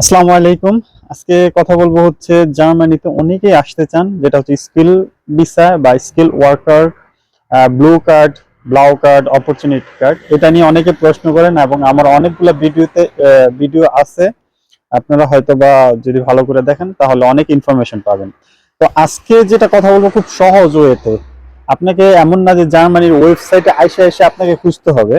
আসসালামু আলাইকুম। আজকে কথা বলব হচ্ছে জার্মানিতে অনেকেই আসতে চান, যেটা হচ্ছে স্কিল ভিসা বা স্কিল ওয়ার্কার ব্লু কার্ড, ব্লাউ কার্ড, অপরচুনিটি কার্ড। এটা নিয়ে অনেকে প্রশ্ন করেন এবং আমার অনেকগুলো ভিডিওতে ভিডিও আছে। আপনারা হয়তো বা যদি ভালো করে দেখেন, তাহলে অনেক ইনফরমেশন পাবেন। তো আজকে যেটা কথা বলব খুব সহজ ওয়েতে, আপনাকে এমন না যে জার্মানির ওয়েবসাইটে আইসে এসে আপনাকে খুঁজতে হবে।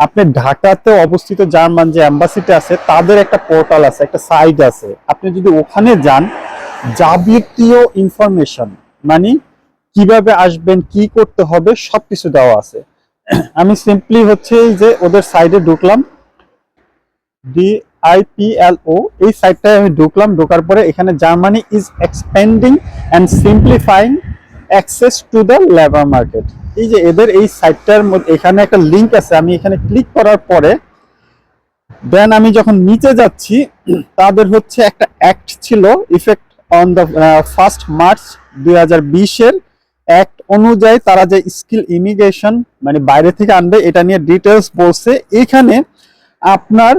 আপনি ঢাকাতে অবস্থিত জার্মান যে অ্যাম্বাসিটা আছে, তাদের একটা পোর্টাল আছে, একটা সাইট আছে। আপনি যদি ওখানে যান, যাবতীয় ইনফরমেশন মানে কীভাবে আসবেন, কি করতে হবে, সবকিছু দেওয়া আছে। আমি সিম্পলি হচ্ছে যে ওদের সাইডে ঢুকলাম। ডি আইপিএলও এই সাইটটায় আমি ঢুকলাম, ঢোকার পরে এখানে Germany is expanding and simplifying access to the labour market এই যে এদের এই সাইটটার মধ্যে এখানে একটা লিংক আছে, আমি এখানে ক্লিক করার পরে দেন আমি যখন নিচে যাচ্ছি, তাদের হচ্ছে একটা অ্যাক্ট ছিল effect on the first March দুই হাজার বিশের অ্যাক্ট অনুযায়ী তারা যে স্কিল ইমিগ্রেশন মানে বাইরে থেকে আনবে, এটা নিয়ে ডিটেলস বলছে। এখানে আপনার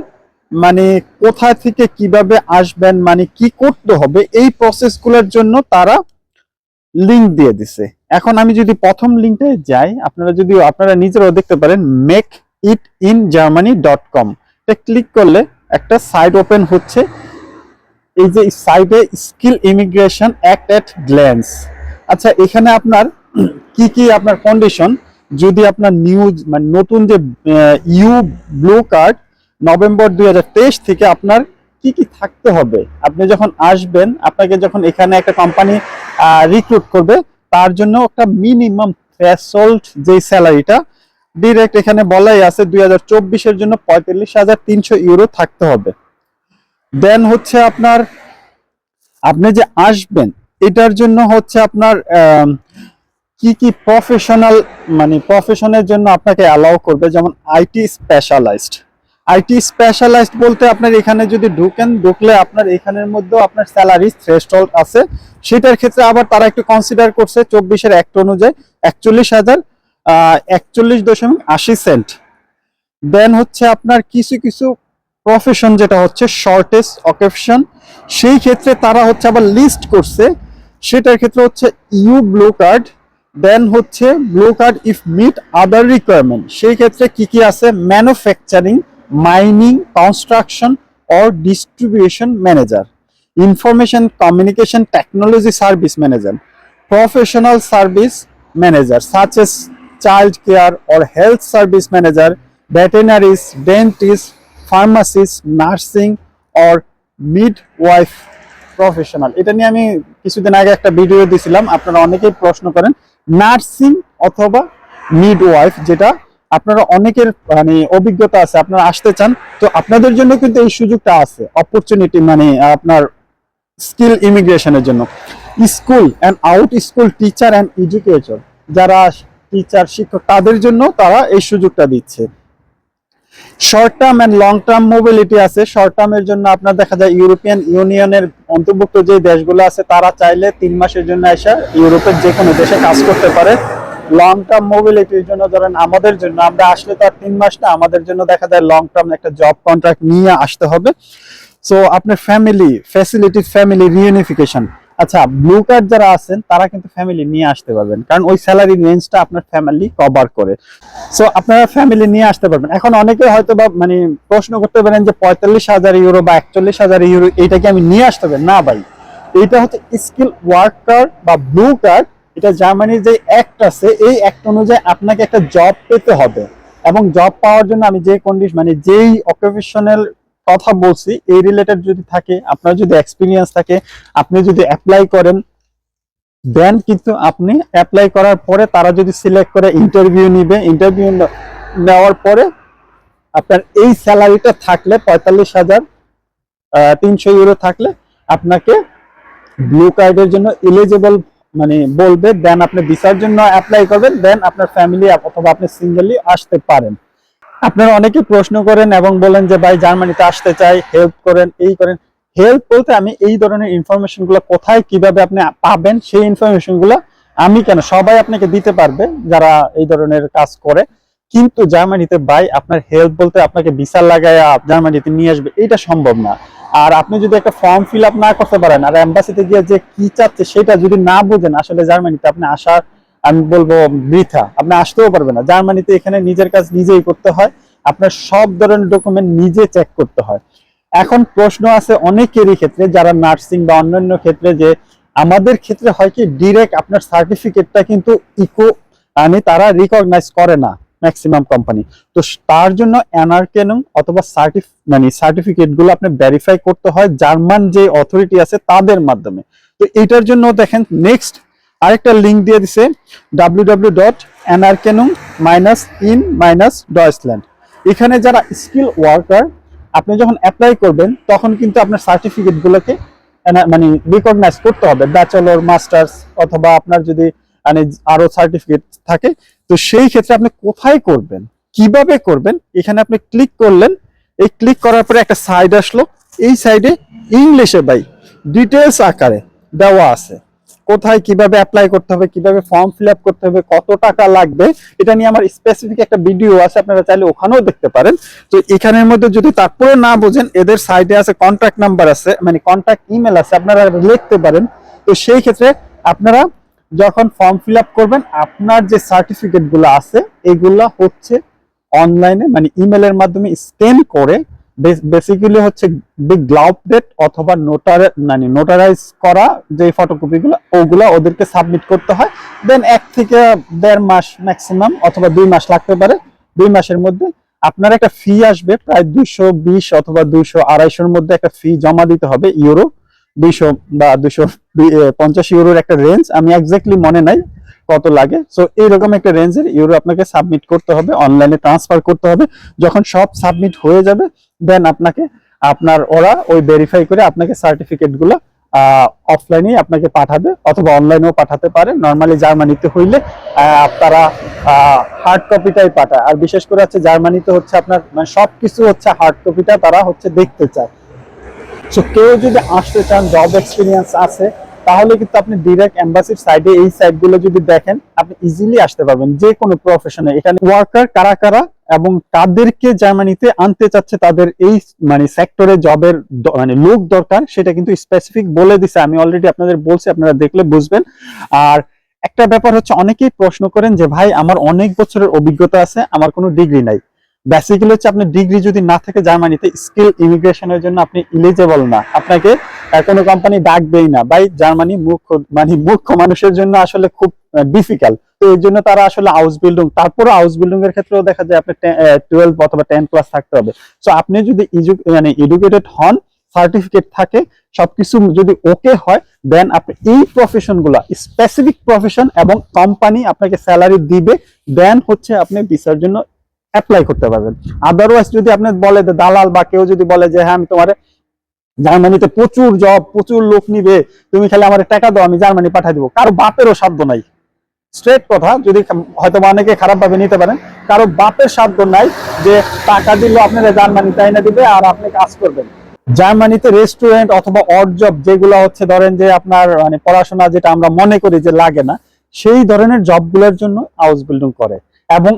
মানে কোথা থেকে কীভাবে আসবেন মানে কি করতে হবে, এই প্রসেসগুলোর জন্য তারা লিংক দিয়ে দিছে। এখন আমি যদি প্রথম লিঙ্কে যাই, আপনারা যদি, আপনারা নিজেরাও দেখতে পারেন make it in Germany dot com click করলে একটা সাইট ওপেন হচ্ছে। এই যে সাইটে skill immigration act at glance আচ্ছা এখানে আপনার কি কি আপনার কন্ডিশন যদি আপনার নিউজ মানে নতুন যে ইউ ব্লু কার্ড নভেম্বর দু হাজার তেইশ থেকে আপনার কি কি থাকতে হবে? আপনি যখন আসবেন, আপনাকে যখন এখানে একটা কোম্পানি রিক্রুট করবে তার জন্য একটা মিনিমাম থ্রেশোল্ড যে স্যালারিটা ডিরেক্ট এখানে বলাই আছে দুই হাজার চব্বিশের জন্য পঁয়তাল্লিশ হাজার তিনশো ইউরো থাকতে হবে। দেন হচ্ছে আপনার, আপনি যে আসবেন, এটার জন্য হচ্ছে আপনার কি কি প্রফেশনাল মানে প্রফেশনের জন্য আপনাকে অ্যালাউ করবে, যেমন আইটি স্পেশালাইজড আইটি স্পেশালাইজড বলতে আপনার এখানে যদি ঢুকেন, ঢুকলে আপনার এখানের মধ্যেও আপনার স্যালারি থ্রেশহোল্ড আছে। সেটার ক্ষেত্রে আবার তারা একটু কনসিডার করছে চব্বিশের অ্যাক্ট অনুযায়ী একচল্লিশ হাজার একচল্লিশ দশমিক আশি সেন্ট দেন হচ্ছে আপনার কিছু কিছু প্রফেশন যেটা হচ্ছে শর্টেজ অকেপশন সেই ক্ষেত্রে তারা হচ্ছে আবার লিস্ট করছে। সেটার ক্ষেত্রে হচ্ছে ইউ ব্লু কার্ড, দেন হচ্ছে blue card if meet other requirement. সেই ক্ষেত্রে কি কি আছে? Manufacturing mining construction or distribution manager information communication technology service manager professional service manager such as child care or health service manager veterinaries dentist pharmacist nursing or midwife professional এটা নিয়ে আমি কিছুদিন আগে একটা ভিডিও দিছিলাম, আপনারা অনেকেই প্রশ্ন করেন নার্সিং অথবা মিড ওয়াইফ যেটা আপনারা অনেকের মানে অভিজ্ঞতা আছে, আপনারা আসতে চান, তো আপনাদের জন্য কিন্তু এই সুযোগটা আছে অপরচুনিটি মানে আপনার স্কিল ইমিগ্রেশনের জন্য। School and out school teacher and educator যারা টিচার শিক্ষক, তাদের জন্য তারা এই সুযোগটা দিচ্ছে। Short term and long term mobility আছে শর্ট টার্মের জন্য আপনার দেখা যায় ইউরোপিয়ান ইউনিয়নের অন্তর্ভুক্ত যে দেশগুলো আছে, তারা চাইলে তিন মাসের জন্য এসে ইউরোপের যে কোনো দেশে কাজ করতে পারে। লং টার্ম মোবিলিটির জন্য ধরেন আমাদের জন্য, আমরা আসলে তো আর তিন মাস না, আমাদের জন্য দেখা যায় লং টার্ম একটা জব কন্ট্রাক্ট নিয়ে আসতে হবে। সো আপনার ফ্যামিলি ফ্যাসিলিটি ফ্যামিলি রিউনিফিকেশন আচ্ছা ব্লু কার্ড যারা আছেন, তারা কিন্তু ফ্যামিলি নিয়ে আসতে পারবেন, কারণ ওই স্যালারি রেঞ্জটা আপনার ফ্যামিলি কভার করে। সো আপনারা ফ্যামিলি নিয়ে আসতে পারবেন। এখন অনেকে হয়তো বা মানে প্রশ্ন করতে পারেন যে পঁয়তাল্লিশ হাজার ইউরো বা একচল্লিশ হাজার ইউরো এইটা কি আমি নিয়ে আসতে হবে না ভাই, এইটা হচ্ছে স্কিল ওয়ার্কার বা ব্লু কার্ড এটা জার্মানির যে অ্যাক্ট আছে, এই অ্যাক্ট অনুযায়ী আপনাকে একটা জব পেতে হবে। এবং জব পাওয়ার জন্য আমি যে কন্ডিশন মানে যেই অকুপেশনাল কথা বলছি, এই রিলেটেড যদি থাকে, আপনার যদি এক্সপিরিয়েন্স থাকে, আপনি যদি অ্যাপ্লাই করেন দেন কিন্তু আপনি অ্যাপ্লাই করার পরে তারা যদি সিলেক্ট করে ইন্টারভিউ নিবে ইন্টারভিউ নেওয়ার পরে আপনার এই স্যালারিটা থাকলে পঁয়তাল্লিশ হাজার তিনশো ইউরো থাকলে আপনাকে ব্লু কার্ডের জন্য এলিজিবল মানে বলবে দেন আপনি ভিসার জন্য অ্যাপ্লাই করবেন দেন আপনার ফ্যামিলি অথবা আপনি সিঙ্গেলি আসতে পারেন। আপনারা অনেকে প্রশ্ন করেন এবং বলেন যে, ভাই, জার্মানিতে আসতে চাই হেল্প করেন, এই করেন। হেল্প বলতে আমি এই ধরনের ইনফরমেশনগুলো কোথায়, কীভাবে আপনি পাবেন, সেই ইনফরমেশনগুলো আমি কেন, সবাই আপনাকে দিতে পারবে যারা এই ধরনের কাজ করে। কিন্তু জার্মানিতে বাই আপনার হেল্প বলতে আপনাকে ভিসা লাগায়া জার্মানিতে নিয়ে আসবে এটা সম্ভব না। আর আপনি যদি একটা ফর্ম ফিল আপ না করতে পারেন, আর এম্বাসিতে গিয়ে যে কি চাচ্ছে সেটা যদি না বোঝেন, আসলে জার্মানিতে আপনি আসার, আমি বলব বৃথা। আপনি আসতেও পারবেন না। জার্মানিতে এখানে নিজের কাজ নিজেই করতে হয়। আপনার সব ধরনের ডকুমেন্ট নিজে চেক করতে হয়। এখন প্রশ্ন আছে অনেকেরই ক্ষেত্রে, যারা নার্সিং বা অন্যান্য ক্ষেত্রে যে আমাদের ক্ষেত্রে হয় কি ডিরেক্ট আপনার সার্টিফিকেটটা কিন্তু ইকো মানে তারা রিকগনাইজ করে না। ম্যাক্সিমাম কোম্পানি তো তার জন্য এনআরকেনং অথবা সার্টিফ মানে সার্টিফিকেটগুলো আপনি ভেরিফাই করতে হয় জার্মান যে অথরিটি আছে তাদের মাধ্যমে। তো এটার জন্য দেখেন নেক্সট আরেকটা লিঙ্ক দিয়ে দিছে ডাব্লিউ ডট এনআরকেনং মাইনাস ইন মাইনাস ডয়েসল্যান্ড এখানে যারা স্কিল ওয়ার্কার আপনি যখন অ্যাপ্লাই করবেন, তখন কিন্তু আপনার সার্টিফিকেট গুলোকে মানে রিকগনাইজ করতে হবে। ব্যাচেলর মাস্টার্স অথবা আপনার যদি মানে আরও সার্টিফিকেট থাকে। তো সেই ক্ষেত্রে আপনি কোথায় করবেন? কীভাবে করবেন? এখানে আপনি ক্লিক করলেন। এই ক্লিক করার পরে একটা সাইড আসলো। এই সাইডে ইংলিশে ভাই ডিটেলস আকারে দেওয়া আছে। কোথায় কীভাবে অ্যাপ্লাই করতে হবে, কীভাবে ফর্ম ফিল করতে হবে, কত টাকা লাগবে, এটা নিয়ে আমার স্পেসিফিক একটা ভিডিও আছে, আপনারা চাইলে ওখানেও দেখতে পারেন। তো এখানের মধ্যে যদি তারপরে না বোঝেন, এদের সাইডে আছে কন্ট্যাক্ট নাম্বার আছে মানে কন্ট্যাক্ট ইমেল আছে, আপনারা লিখতে পারেন। তো সেই ক্ষেত্রে আপনারা যখন ফর্ম ফিল করবেন, আপনার যে সার্টিফিকেটগুলো আছে, এগুলা হচ্ছে অনলাইনে মানে ইমেলের মাধ্যমে স্ক্যান করে বেসিক্যালি হচ্ছে গ্লাউপডেট অথবা নোটার মানে নোটারাইজ করা যে ফটোকপি গুলো, ওগুলা ওদেরকে সাবমিট করতে হয়। দেন এক থেকে দেড় মাস ম্যাক্সিমাম অথবা দুই মাস লাগতে পারে। দুই মাসের মধ্যে আপনার একটা ফি আসবে, প্রায় দুইশো বিশ অথবা দুইশো আড়াইশোর মধ্যে একটা ফি জমা দিতে হবে ইউরো দুইশো বা দুইশো পঞ্চাশ ইউরোর একটা রেঞ্জ আমি এক্স্যাক্টলি মনে নাই কত লাগে। সো এইরকম একটা রেঞ্জের ইউরো আপনাকে সাবমিট করতে হবে অনলাইনে ট্রান্সফার করতে হবে। যখন সব সাবমিট হয়ে যাবে দেন আপনাকে, আপনার ওরা ওই ভেরিফাই করে আপনাকে সার্টিফিকেটগুলো অফলাইনে আপনাকে পাঠাবে, অথবা অনলাইনেও পাঠাতে পারে। নর্মালি জার্মানিতে হইলে তারা হার্ড কপিটাই পাঠায়। আর বিশেষ করে হচ্ছে জার্মানিতে হচ্ছে আপনার মানে সবকিছু হচ্ছে হার্ড কপিটা তারা হচ্ছে দেখতে চায়। সো কেউ যদি আসতে চান জব এক্সপিরিয়েন্স আছে, তাহলে কিন্তু আপনি ডিরেক্ট এম্বাসির সাইডে এই সাইটগুলো যদি দেখেন, আপনি ইজিলি আসতে পারবেন। যে কোনো প্রফেশনে এখানে ওয়ার্কার কারা কারা এবং তাদেরকে জার্মানিতে আনতে চাচ্ছে, তাদের এই মানে সেক্টরে জবের মানে লোক দরকার, সেটা কিন্তু স্পেসিফিক বলে দিছে। আমি অলরেডি আপনাদের বলছি, আপনারা দেখলে বুঝবেন। আর একটা ব্যাপার হচ্ছে, অনেকেই প্রশ্ন করেন যে, ভাই, আমার অনেক বছরের অভিজ্ঞতা আছে, আমার কোনো ডিগ্রি নাই। বেসিক্যালি হচ্ছে আপনার ডিগ্রি যদি না থাকে জার্মানিতে স্কিল ইমিগ্রেশনের জন্য আপনি ইলিজেবল না। আপনাকে কোনো কোম্পানি ডাকবেই না। বাই জার্মানি মূর্খ মানে মুখ্য মানুষের জন্য আসলে খুব ডিফিকাল্ট তো এর জন্য তারা আসলে হাউস বিল্ডিং তারপরে হাউস বিল্ডিং এর ক্ষেত্রেও দেখা যায় আপনি টুয়েলভ অথবা টেন ক্লাস থাকতে হবে। সো আপনি যদি মানে এডুকেটেড হন সার্টিফিকেট থাকে, সবকিছু যদি ওকে হয় দেন আপনি এই প্রফেশনগুলা স্পেসিফিক প্রফেশন এবং কোম্পানি আপনাকে স্যালারি দিবে দেন হচ্ছে আপনি ভিসার জন্য অ্যাপ্লাই করতে পারবেন। আদারওয়াইজ যদি আপনি বলে দালাল বা কেউ যদি বলে যে হ্যাঁ আমি তোমার জার্মানিতে প্রচুর জব প্রচুর লোক নিবে, তুমি খালি আমার টাকা দাও, আমি জার্মানি পাঠিয়ে দিব। কারও বাপেরও সাধ্য নাই। স্ট্রেট কথা, যদি হয়তো অনেকে খারাপ ভাবে নিতে পারেন, কারও বাপের সাধ্য নাই যে টাকা দিলে আপনারা জার্মানি তাই না দিবে আর আপনি কাজ করবেন। জার্মানিতে রেস্টুরেন্ট অথবা অড জব যেগুলো হচ্ছে, ধরেন যে আপনার মানে পড়াশোনা যেটা আমরা মনে করি যে লাগে না, সেই ধরনের জবগুলোর জন্য হাউস বিল্ডিং করে। এবং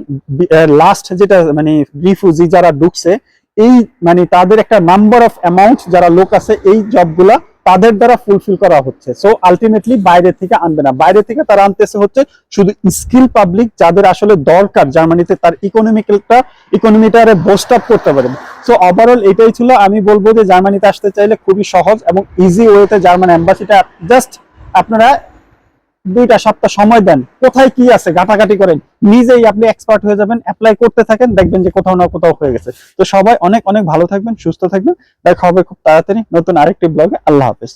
লাস্ট যেটা মানে রিফিউজি যারা ঢুকছে, এই মানে তাদের একটা নাম্বার অফ অ্যামাউন্ট যারা লোক আছে, এই জবগুলা তাদের দ্বারা ফুলফিল করা হচ্ছে। সো আলটিমেটলি বাইরে থেকে আনবে না। বাইরে থেকে তারা আনতেছে হচ্ছে শুধু স্কিল পাবলিক যাদের আসলে দরকার, জার্মানিতে তার ইকোনমিক্যালটা ইকোনমিটারে বোস্ট আপ করতে পারেন সো ওভারঅল এটাই ছিল। আমি বলব যে জার্মানিতে আসতে চাইলে খুবই সহজ এবং ইজি ওয়েতে জার্মান এম্বাসিটা জাস্ট আপনারা দুইটা সপ্তাহ সময় দেন। কোথায় কি আছে, ঘাটাঘাটি করেন। নিজেই আপনি এক্সপার্ট হয়ে যাবেন অ্যাপ্লাই করতে থাকেন, দেখবেন যে কোথাও না কোথাও হয়ে গেছে। তো সবাই অনেক অনেক ভালো থাকবেন, সুস্থ থাকবেন। দেখা হবে খুব তাড়াতাড়ি নতুন আরেকটি ব্লগে আল্লাহ হাফেজ।